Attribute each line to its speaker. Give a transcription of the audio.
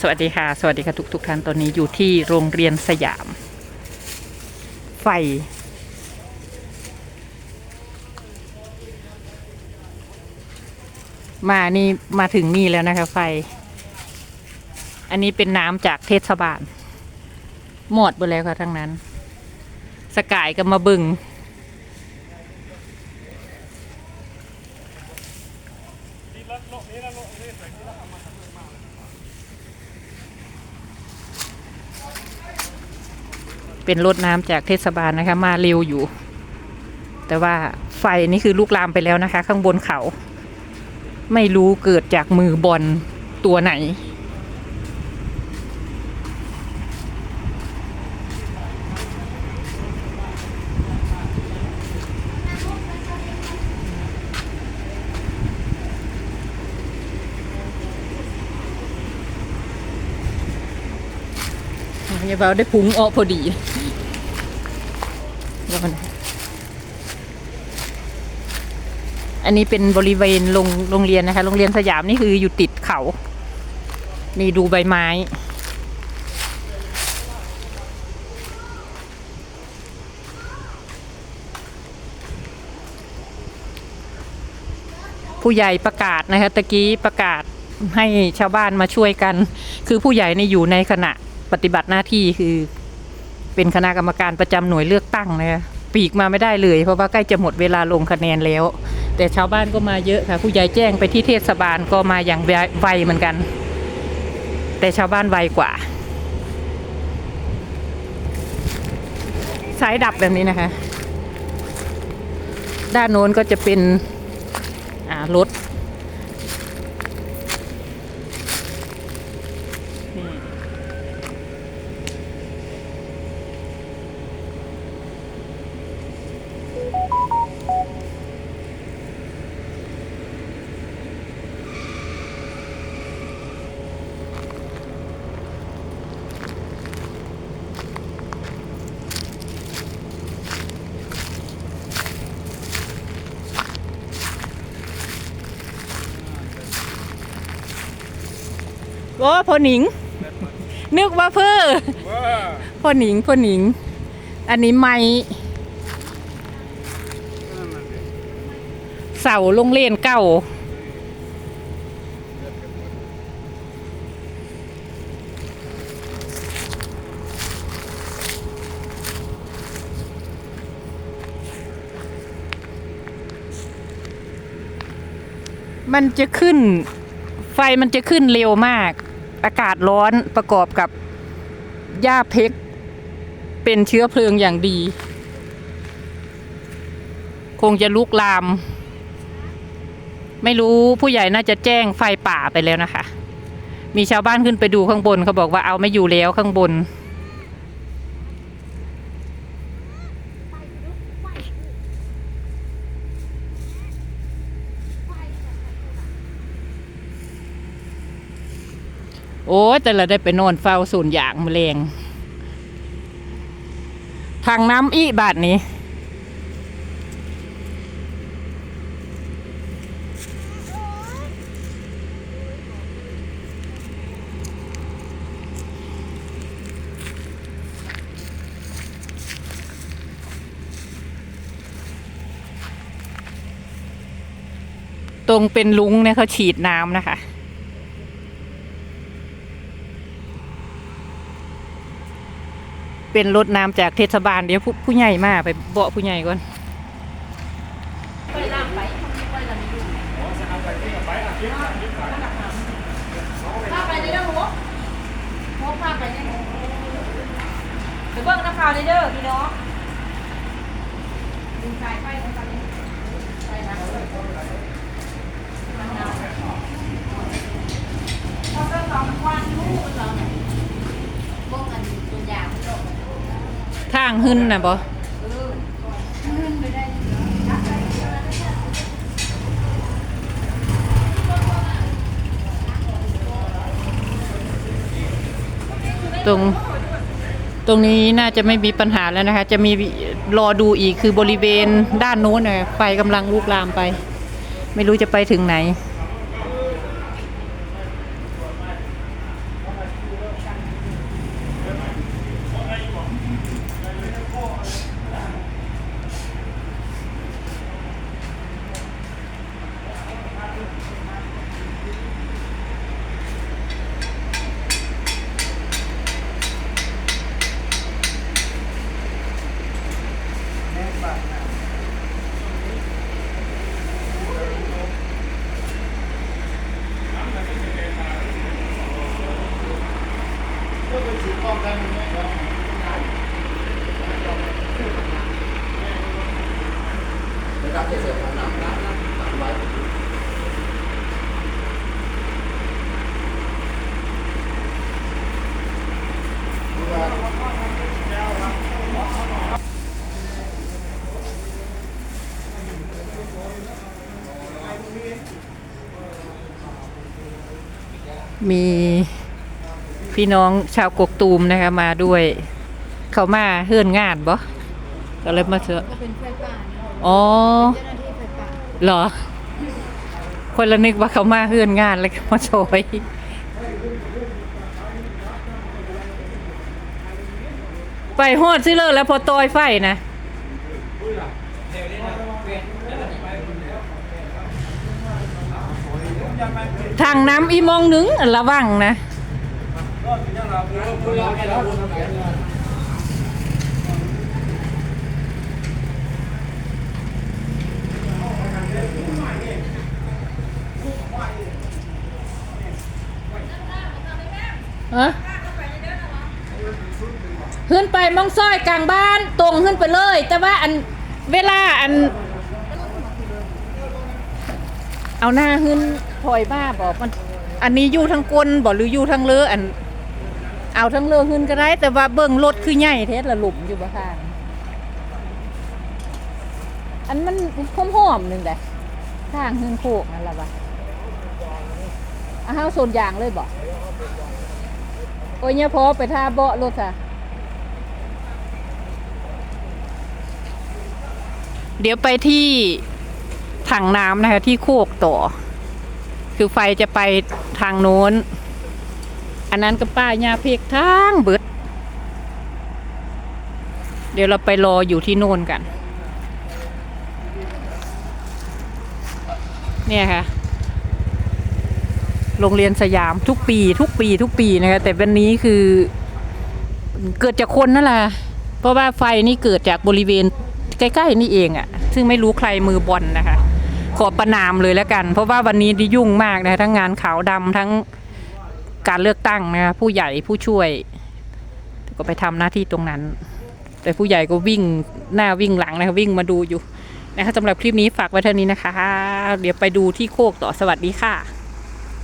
Speaker 1: สวัสดีค่ะ สวัสดีค่ะทุกทุกท่านตอนนี้อยู่ที่โรงเรียนสยาม ไฟ มานี่มาถึงนี่แล้วนะคะไฟ อันนี้เป็นน้ำจากเทศบาล หมดไปแล้วค่ะทั้งนั้น สกายก็มาบึง เป็นรถน้ำจากเทศบาลนะคะ มาเร็วอยู่ แต่ว่าไฟนี่คือลุกลามไปแล้วนะคะ ข้างบนเขา ไม่รู้เกิดจากมือบอลตัวไหน อย่าเบาได้พุงออกพอดีเดี๋ยวก่อนนะอันนี้เป็นบริเวณโรงโรงเรียนนะคะ โรงเรียนสยามนี่คืออยู่ติดเขา นี่ดูใบไม้ ผู้ใหญ่ประกาศนะคะตะกี้ประกาศให้ชาวบ้านมาช่วยกัน คือผู้ใหญ่เนี่ยอยู่ในขณะ ปฏิบัติหน้าที่คือ เป็นคณะกรรมการประจำหน่วยเลือกตั้งนะคะปีกมาไม่ได้เลย เพราะว่าใกล้จะหมดเวลาลงคะแนนแล้ว แต่ชาวบ้านก็มาเยอะค่ะ ผู้ใหญ่แจ้งไปที่เทศบาลก็มาอย่างไวเหมือนกัน แต่ชาวบ้านไวกว่า สายดับแบบนี้นะคะ ด้านโน้นก็จะเป็นรถ อ้พ่อหนิง นึกว่าเพื่อ
Speaker 2: ว้า
Speaker 1: พ่อหนิงพ่อหนิง อันนี้ไม้เสาโรงเรียนเก่ามันจะขึ้น ไฟมันจะขึ้นเร็วมาก อากาศร้อนประกอบกับหญ้าเพกเป็นเชื้อเพลิงอย่างดี คงจะลุกลาม ไม่รู้ผู้ใหญ่น่าจะแจ้งไฟป่าไปแล้วนะคะ มีชาวบ้านขึ้นไปดูข้างบนเขาบอกว่าเอาไม่อยู่แล้วข้างบน โอ้แต่ละได้ไปนอนเฝ้าศูนย์อย่างแมลงทางน้ำอีบาทนี้ตรงเป็นลุงเนี่ยเขาฉีดน้ำนะคะ เป็นรถน้ำจากเทศบาลเดี๋ยวผู้ผู้ใหญ่มาไปเบาะผู้ใหญ่ก่อน
Speaker 3: พาไปเด้อหัวหัวพาไปในไปเบิ่งน้ำข่าวเด้อพี่น้องดึงสายไฟของกันไปนะเริ่มสองวันลูกเราเนี่ยเบิ่งกันตัวอย่างมันออก
Speaker 1: ทางหึนนะบอตรงตรงนี้น่าจะไม่มีปัญหาแล้วนะคะ จะมีรอดูอีกคือบริเวณด้านโน้นน่ะไฟกำลังลุกลามไป ไม่รู้จะไปถึงไหน มีพี่น้องชาวกกตูมนะคะมาด้วย เขามาเฮือนงานบ่ก็เลยมาเถอะ
Speaker 2: เป็นเนี่
Speaker 1: อ๋อ
Speaker 2: เจ้านาที่ไฟป่า
Speaker 1: เหรอ คนละนึกว่าเขามาเฮือนงานแล้วก็มาโชยไปฮอดซิเลยแล้วพอตอยไฟนะทางน้ำอีมองหนึงระวังนะ ฮะขึ้นไปมองซอยกลางบ้านตรงขึ้นไปเลย แต่ว่าอันเวลาอัน เอาหน้าขึ้นถอยบ้าบอกมัน อันนี้อยู่ทางกลบอกหรืออยู่ทางเลออัน เอาทั้งเลอขึ้นก็ได้ แต่ว่าเบิ่งรถคือใหญ่เทสละหลุมอยู่บ้างอันมันหอมหอมหนึ่งแต่ทางขึ้นโคกนั่นแหละวะอ้าวโซนยางเลยบอก โอ้ยเนี่ยพอไปท่าเบาะรถค่ะ เดี๋ยวไปที่ถังน้ำนะคะที่โคกต่อ คือไฟจะไปทางโน้น อันนั้นก็ป้ายยาเพกทางเบิด เดี๋ยวเราไปรออยู่ที่โน่นกัน เนี่ยค่ะ โรงเรียนสยามทุกปี ทุกปีทุกปีนะคะแต่วันนี้คือเกิดจากคนนั่นแหละเพราะว่าไฟนี่เกิดจากบริเวณใกล้ๆนี่เองอะ่ะ ซึ่งไม่รู้ใครมือบอลนะคะ ขอประนามเลยแล้วกัน เพราะว่าวันนี้นี่ยุ่งมากนะคะทั้งงานขาวดำทั้งการเลือกตั้งนะคะผู้ใหญ่ผู้ช่วย ก็ไปทำหน้าที่ตรงนั้น แต่ผู้ใหญ่ก็วิ่งหน้าวิ่งหลังนะคะวิ่งมาดูอยู่นะคะสำหรับคลิปนี้ฝากไว้เท่านี้นะคะ เดี๋ยวไปดูที่โคกต่อสวัสดีค่ะ